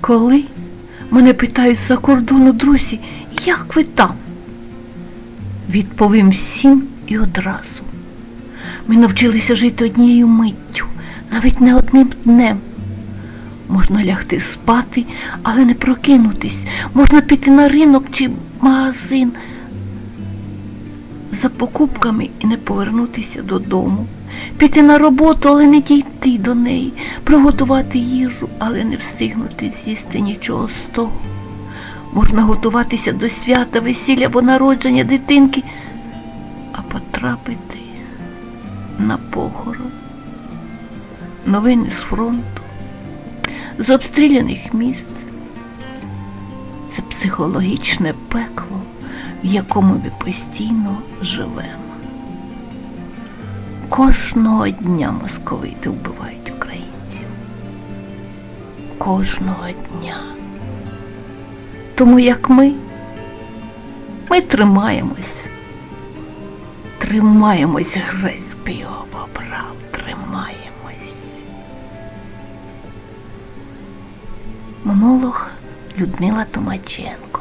Коли мене питають за кордону друзі, як ви там? Відповім всім і одразу. Ми навчилися жити однією миттю, навіть не одним днем. Можна лягти спати, але не прокинутись. Можна піти на ринок чи магазин за покупками і не повернутися додому. Піти на роботу, але не дійти до неї, приготувати їжу, але не встигнути з'їсти нічого з того. Можна готуватися до свята, весілля або народження дитинки, а потрапити на похорон. Новини з фронту, з обстріляних міст. Це психологічне пекло, в якому ми постійно живемо. Кожного дня московити вбивають українців. Кожного дня. Тому як ми, ми тримаємось. Тримаємось, грець його побрав, тримаємось. Монолог Людмила Томаченко.